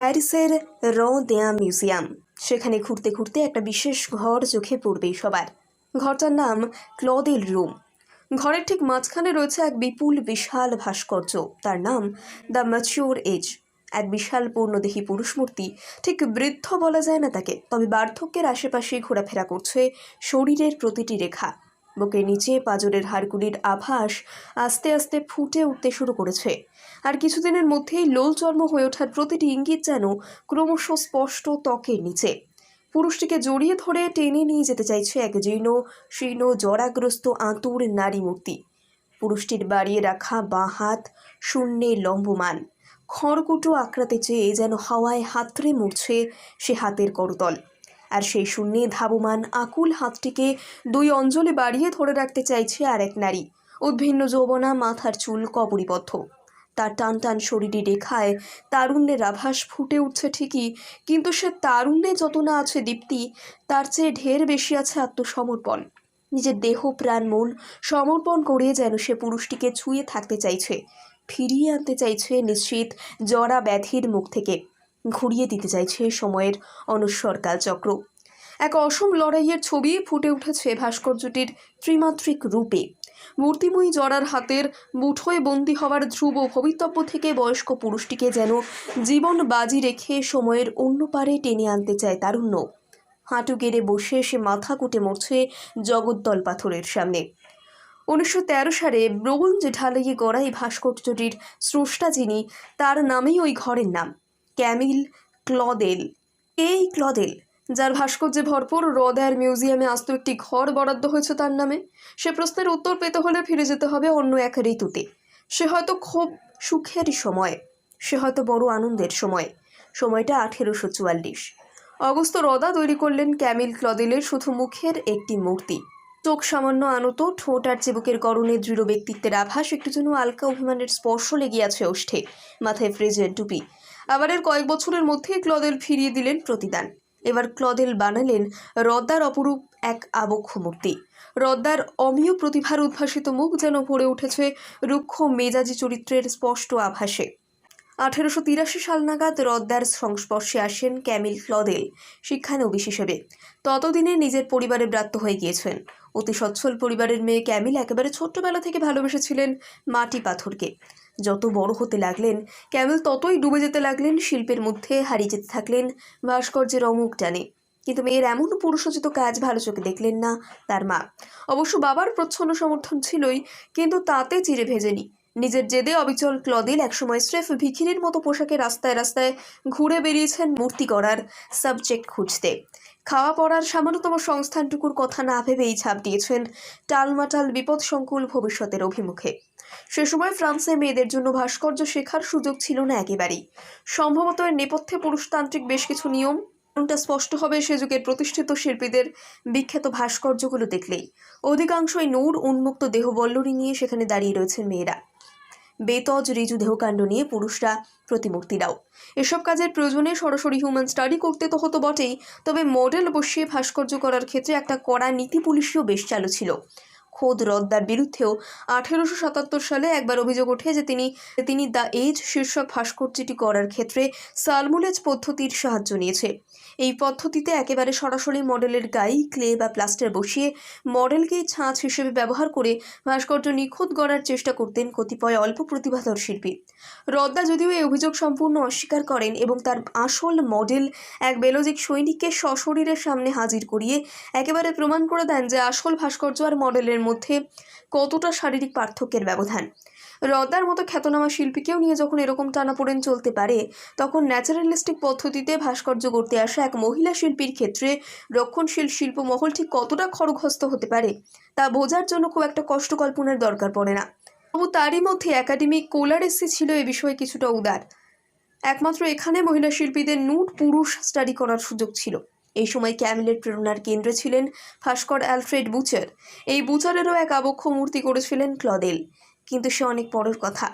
প্যারিসের র দেয়া মিউজিয়াম। সেখানে ঘুরতে ঘুরতে একটা বিশেষ ঘর চোখে পড়বেই সবার। ঘরটার নাম ক্লদেল রুম। ঘরের ঠিক মাঝখানে রয়েছে এক বিপুল, বিশাল ভাস্কর্য। তার নাম দ্য ম্যাচিওর এজ। এক বিশাল পূর্ণদেহী পুরুষ মূর্তি ঠিক বৃদ্ধ বলা যায় না তাকে, তবে বার্ধক্যের আশেপাশে ঘোরাফেরা করছে শরীরের প্রতিটি রেখা। বুকের নিচে পাজরের হাড়গুলির আভাস আস্তে আস্তে ফুটে উঠতে শুরু করেছে। আর কিছুদিনের মধ্যেই লোল চর্ম হয়ে ওঠার প্রতিটি ইঙ্গিত যেন ক্রমশ স্পষ্ট ত্বকের নিচে। পুরুষটিকে জড়িয়ে ধরে টেনে নিয়ে যেতে চাইছে এক জীর্ণ, শীর্ণ, জরাগ্রস্ত আঁতুর নারী মূর্তি। পুরুষটির বাড়িয়ে রাখা বাঁ হাত শূন্যে লম্বমান। খড়কুটো আঁকড়াতে চেয়ে যেন হাওয়ায় হাতড়ে মুড়ছে সে হাতের করতল। আর সেই শূন্যে ধাবমান আকুল হাতটিকে দুই অঞ্জলে বাড়িয়ে ধরে রাখতে চাইছে আর এক নারী। উদ্ভিন্ন যৌবনা, মাথার চুল কবরীবদ্ধ তার টান টান শরীরে রেখায় তারুণ্যের আভাস ফুটে উঠছে ঠিকই, কিন্তু সে তারুণ্যে যত না আছে দীপ্তি, তার চেয়ে ঢের বেশি আছে আত্মসমর্পণ। নিজের দেহ প্রাণ মন সমর্পণ করে যেন সে পুরুষটিকে ছুঁয়ে থাকতে চাইছে, ফিরিয়ে আনতে চাইছে নিশ্চিত জরা ব্যাধির মুখ থেকে। ঘুরিয়ে দিতে চাইছে সময়ের অনস্বর কালচক্র। এক অসম লড়াইয়ের ছবি ফুটে উঠেছে ভাস্কর্যটির ত্রিমাত্রিক রূপে। মূর্তিময়ী জরার হাতের মুঠোয় বন্দী হওয়ার ধ্রুব ভবিতব্য থেকে বয়স্ক পুরুষটিকে যেন জীবন বাজি রেখে সময়ের অন্য পারে টেনে আনতে চায় তারুণ্য। হাঁটু গেড়ে বসে সে মাথা কুটে মরছে জগদ্দল পাথরের সামনে। উনিশশো তেরো সালে ব্রোঞ্জ ঢালাইয়ে গড়া এই ভাস্কর্যটির স্রষ্টা যিনি, তার নামেই ওই ঘরের নাম। ক্যামিল ক্লদেল। এই ক্লদেল, যার ভাস্কর্যে ভরপুর রদার মিউজিয়ামে আস্ত একটি ঘর বরাদ্দ হয়েছে তার নামে, সে প্রশ্নের উত্তর পেতে হলে ফিরে যেতে হবে অন্য এক ঋতুতে। সে হয়তো খুব সুখের সময়, সে হয়তো বড় আনন্দের সময়। সময়টা আঠেরোশো চুয়াল্লিশ। অগস্ত রদা তৈরি করলেন ক্যামিল ক্লদেলের শুধু মুখের একটি মূর্তি। চোখ সামান্য আনত, ঠোঁট আর চিবুকের গরনে দৃঢ় ব্যক্তিত্বের আভাস একটু যেন আলকা অভিমানের স্পর্শ লেগে আছে ওষ্ঠে, মাথায় ফ্রিজের টুপি। আবার এর কয়েক বছরের মধ্যেই ক্লদেল ফিরিয়ে দিলেন প্রতিদান। এবার ক্লদেল বানালেন রদ্দার অপরূপ এক আবক্ষ মূর্তি। রদ্দার অমীয় প্রতিভার উদ্ভাসিত মুখ যেন ভরে উঠেছে রুক্ষ মেজাজি চরিত্রের স্পষ্ট আভাসে। আঠেরোশো তিরাশি সাল নাগাদ রদ্দার সংস্পর্শে আসেন ক্যামিল ক্লদেল, শিক্ষানবিশ হিসেবে। ততদিনে নিজের পরিবারে ব্রাত্য হয়ে গিয়েছেন। অতি সচ্ছল পরিবারের মেয়ে ক্যামিল একেবারে ছোট্টবেলা থেকে ভালোবেসেছিলেন মাটি পাথরকে। যত বড় হতে লাগলেন, ক্যামেল ততই ডুবে যেতে লাগলেন, শিল্পের মধ্যে হারিয়ে যেতে থাকলেন ভাস্কর্যের অমুক টানে। কিন্তু মেয়ের এমন পুরুষোচিত কাজ ভালো চোখে দেখলেন না তার মা। অবশ্য বাবার প্রচ্ছন্ন সমর্থন ছিলই, কিন্তু তাতে চিরে ভেজেনি। নিজের জেদে অবিচল ক্লদিল একসময় স্রেফ ভিখিরির মতো পোশাকে রাস্তায় রাস্তায় ঘুরে বেরিয়েছেন মূর্তি করার সাবজেক্ট খুঁজতে। খাওয়া পড়ার সামান্যতম সংস্থানটুকুর কথা না ভেবেই ছাপ দিয়েছেন টালমাটাল বিপদসংকুল ভবিষ্যতের অভিমুখে। সে সময় ফ্রান্সে মেয়েদের জন্য ভাস্কর্য শেখার সুযোগ ছিল না একেবারেই। সম্ভবত এর নেপথ্যে পুরুষতান্ত্রিক বেশ কিছু নিয়ম, কোনটা স্পষ্ট হবে সে যুগের প্রতিষ্ঠিত শিল্পীদের বিখ্যাত ভাস্কর্যগুলো দেখলেই। অধিকাংশই নূর, উন্মুক্ত দেহবল্লরী নিয়ে সেখানে দাঁড়িয়ে রয়েছেন মেয়েরা। বেতজ রিজু দেহকাণ্ড নিয়ে পুরুষরা প্রতিমূর্তিরাও এসব কাজের প্রয়োজনে সরাসরি হিউম্যান স্টাডি করতে তো হতো বটেই, তবে মডেল বসিয়ে ভাস্কর্য করার ক্ষেত্রে একটা কড়া নীতি পুলিশও বেশ চালু ছিল। খোদ রদ্দার বিরুদ্ধেও আঠেরোশো সাতাত্তর সালে একবার অভিযোগ ওঠে যে তিনি তিনি দ্য এজ শীর্ষক ভাস্কর্যটি করার ক্ষেত্রে সালমুলেজ পদ্ধতির সাহায্য নিয়েছে। এই পদ্ধতিতে একেবারে সরাসরি মডেলের গায়ে ক্লে বা প্লাস্টার বসিয়ে মডেলকেই ছাঁচ হিসেবে ব্যবহার করে ভাস্কর্য নিখুঁত গড়ার চেষ্টা করতেন কতিপয় অল্প প্রতিভাধর শিল্পী। রদ্দা যদিও এই অভিযোগ সম্পূর্ণ অস্বীকার করেন এবং তার আসল মডেল এক বেলজিক সৈনিককে সশরীরের সামনে হাজির করিয়ে একেবারে প্রমাণ করে দেন যে আসল ভাস্কর্য আর মডেলের মধ্যে কতটা শারীরিক পার্থক্যের ব্যবধান? রদ্দার মতো খ্যাতনামা শিল্পীকেও নিয়ে যখন এরকম টানাপোড়েন চলতে পারে, তখন ন্যাচারালিস্টিক পদ্ধতিতে ভাস্কর্য করতে আসা এক মহিলা শিল্পীর ক্ষেত্রে রক্ষণশীল শিল্পমহল ঠিক কতটা খড়গহস্ত হতে পারে, তা বোঝার জন্য খুব একটা কষ্ট কল্পনার দরকার পড়ে না। তবু তারই মধ্যে একাডেমিক কোলারেসি ছিল এ বিষয়ে কিছুটা উদার। একমাত্র এখানে মহিলা শিল্পীদের নুট পুরুষ স্টাডি করার সুযোগ ছিল। এই সময় ক্যামিলের প্রেরণার কেন্দ্রে ছিলেন ভাস্কর অ্যালফ্রেড বুচার। এই বুচারেরও এক আবক্ষ মূর্তি করেছিলেন ক্লদেল। কিন্তু সে অনেক পরের কথা।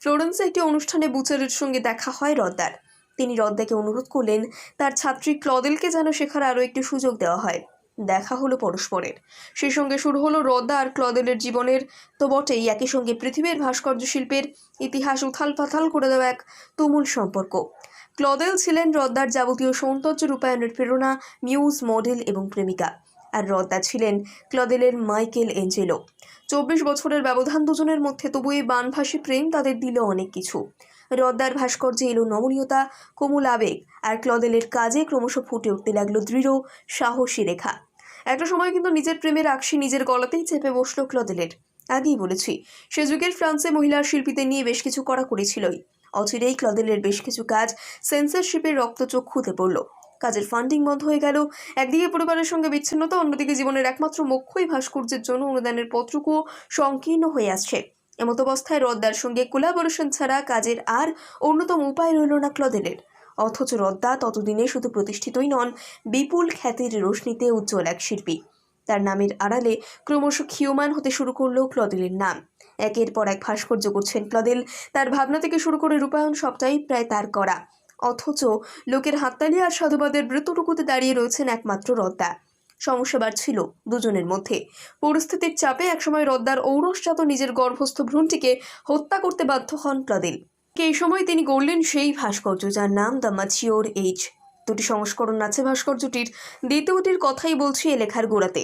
ফ্লোরেন্সে একটি অনুষ্ঠানে বুচারের সঙ্গে দেখা হয় রদ্দার। তিনি রদ্দাকে অনুরোধ করলেন, তার ছাত্রী ক্লদেলকে যেন শেখার আরও একটি সুযোগ দেওয়া হয়। দেখা হলো পরস্পরের। সেই সঙ্গে শুরু হলো রদ্দা আর ক্লদেলের জীবনের। তো বটেই একই সঙ্গে পৃথিবীর ভাস্কর্য শিল্পের ইতিহাস উথাল পাথাল করে দেওয়া এক তুমুল সম্পর্ক। ক্লদেল ছিলেন রদ্দার যাবতীয় সৌন্দর্য রূপায়ণের প্রেরণা মিউজ মডেল এবং প্রেমিকা। আর রদ্দা ছিলেন ক্লদেলের মাইকেল এঞ্জেলো। চব্বিশ বছরের ব্যবধান দুজনের মধ্যে তবু এই বানভাসী প্রেম তাদের দিল অনেক কিছু। রদ্দার ভাস্কর্যে এলো নমনীয়তা, কোমল আবেগ, আর ক্লদেলের কাজে ক্রমশ ফুটে উঠতে লাগল দৃঢ়, সাহসী রেখা। একটা সময় কিন্তু নিজের প্রেমের আকশি নিজের গলাতেই চেপে বসল ক্লদেলের। আগেই বলেছি, সে যুগের ফ্রান্সে মহিলা শিল্পীদের নিয়ে বেশ কিছু করা করেছিলই অচিরেই ক্লদেলের বেশ কিছু কাজ সেন্সরশিপের রক্তচক্ষুতে পড়ল। কাজের ফান্ডিং বন্ধ হয়ে গেল। একদিকে পরিবারের সঙ্গে বিচ্ছিন্নতা, অন্যদিকে জীবনের একমাত্র মুখ্যই ভাস্কর্যের জন্য অনুদানের পত্রকুও সংকীর্ণ হয়ে আসছে। এমত অবস্থায় রদ্দার সঙ্গে কোলাবোরেশন ছাড়া কাজের আর অন্যতম উপায় রইল না ক্লদেলের। অথচ রদ্দা ততদিনে শুধু প্রতিষ্ঠিতই নন, বিপুল খ্যাতির রোশনিতে উজ্জ্বল এক শিল্পী। তার নামের আড়ালে ক্রমশ ক্ষীয়মান হতে শুরু করল ক্লদেলের নাম। একের পর এক ভাস্কর্য করছেন ক্লদেল। তার ভাবনা থেকে শুরু করে রূপায়ণ সবটাই প্রায় তার করা। অথচ লোকের হাততালি আর সাধুবাদের বৃত্তটুকুতে দাঁড়িয়ে রয়েছেন একমাত্র রদ্দা। সমস্যা বাড়ছিল দুজনের মধ্যে। পরিস্থিতির চাপে একসময় রদ্দার ঔরসজাত নিজের গর্ভস্থ ভ্রূণটিকে হত্যা করতে বাধ্য হন ক্লদেল। এই সময় তিনি গড়লেন সেই ভাস্কর্য যার নাম দ্য ম্যাচিওর এইজ দুটি সংস্করণ আছে ভাস্কর্যটির। দ্বিতীয়টির কথাই বলছি এ লেখার গোড়াতে।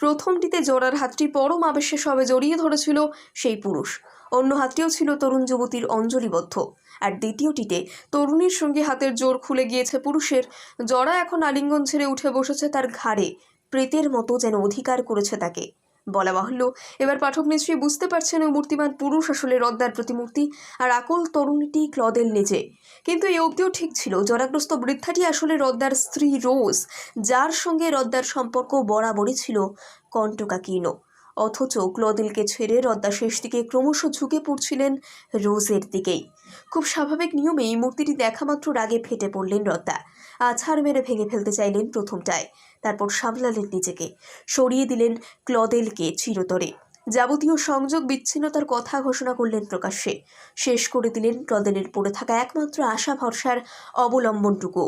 প্রথমটিতে জোড়ার হাতটি পরম আবেশে সবে জড়িয়ে ধরেছিল সেই পুরুষ। অন্য হাতটিও ছিল তরুণ যুবতীর অঞ্জলিবদ্ধ। আর দ্বিতীয়টিতে তরুণীর সঙ্গে হাতের জোর খুলে গিয়েছে পুরুষের। জড়া এখন আলিঙ্গন ছেড়ে উঠে বসেছে তার ঘাড়ে। প্রেতের মতো যেন অধিকার করেছে তাকে। বলা বাহুল্য। এবার পাঠক নিশ্চয়ই বুঝতে পারছেন ওই মূর্তিমান পুরুষ আসলে রদ্দার প্রতিমূর্তি আর আকল তরুণীটি ক্লদের নিজে। কিন্তু এই অবধিও ঠিক ছিল, জরাগ্রস্ত বৃদ্ধাটি আসলে রদ্দার স্ত্রী রোজ, যার সঙ্গে রদ্দার সম্পর্ক বরাবরই ছিল কণ্টকাকীর্ণ। অথচ ক্লদিলকে ছেড়ে রদ্দা শেষ দিকে ক্রমশ ঝুঁকে পড়ছিলেন রোজের দিকেই। খুব স্বাভাবিক নিয়মে এই মূর্তিটি দেখা মাত্র রাগে ফেটে পড়লেন রদ্দা। আছাড় মেরে ভেঙে ফেলতে চাইলেন প্রথমটায়, তারপর সামলালেন নিজেকে। সরিয়ে দিলেন ক্লদেলকে চিরতরে। যাবতীয় সংযোগ বিচ্ছিন্নতার কথা ঘোষণা করলেন প্রকাশ্যে। শেষ করে দিলেন ক্লদেলের পড়ে থাকা একমাত্র আশা ভরসার অবলম্বনটুকু।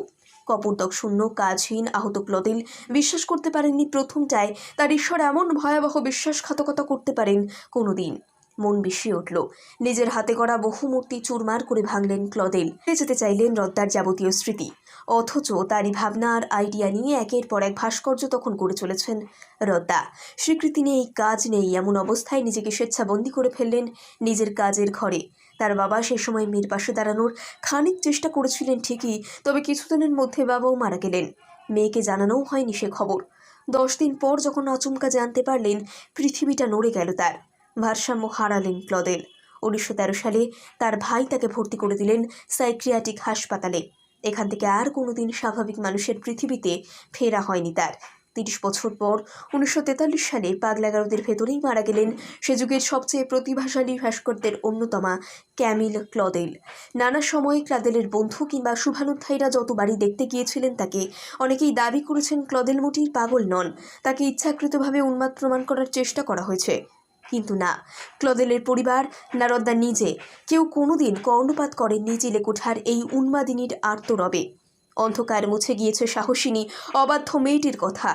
কপর্দক শূন্য, কাজহীন, আহত ক্লদেল বিশ্বাস করতে পারেননি প্রথমটায়। তার ঈশ্বর এমন ভয়াবহ বিশ্বাসঘাতকতা করতে পারেন কোনোদিন। মন বিষিয়ে উঠল। নিজের হাতে করা বহু মূর্তি চুরমার করে ভাঙলেন ক্লদেল যেতে চাইলেন রদ্দার যাবতীয় স্মৃতি। অথচ তারই ভাবনা আর আইডিয়া নিয়ে একের পর এক ভাস্কর্য তখন করে চলেছেন রদ্দা। স্বীকৃতি নেই, কাজ নেই, এমন অবস্থায় নিজেকে স্বেচ্ছাবন্দী করে ফেললেন নিজের কাজের ঘরে। তার বাবা সে সময় মেয়ের পাশে দাঁড়ানোর খানিক চেষ্টা করেছিলেন ঠিকই, তবে কিছুদিনের মধ্যে বাবাও মারা গেলেন। মেয়েকে জানানোও হয়নি সে খবর। দশ দিন পর যখন আচমকা জানতে পারলেন, পৃথিবীটা নড়ে গেল তার। ভারসাম্য হারালেন ক্লদেল উনিশশো সালে তার ভাই তাকে ভর্তি করে দিলেন সাইক্রিয়াটিক হাসপাতালে। এখান থেকে আর কোনোদিন স্বাভাবিক মানুষের পৃথিবীতে ফেরা হয়নি তার। তিরিশ বছর পর উনিশশো তেতাল্লিশ সালে পাগলাগারদের ভেতরেই মারা গেলেন সে যুগের সবচেয়ে প্রতিভাশালী ভাস্করদের অন্যতমা ক্যামিল ক্লদেল। নানা সময়ে ক্লাদেলের বন্ধু কিংবা শুভানুধ্যায়ীরা যতবারই দেখতে গিয়েছিলেন তাকে, অনেকেই দাবি করেছেন ক্লদেল মোটির পাগল নন, তাকে ইচ্ছাকৃতভাবে উন্মাদ প্রমাণ করার চেষ্টা করা হয়েছে। কিন্তু না, ক্লদেলের পরিবার নারদ্দা নিজে, কেউ কোনোদিন কর্ণপাত করেননি চিলেকোঠার এই উন্মাদিনীর আর্তরবে। অন্ধকার মুছে গিয়েছে সাহসিনী অবাধ্য মেয়েটির কথা।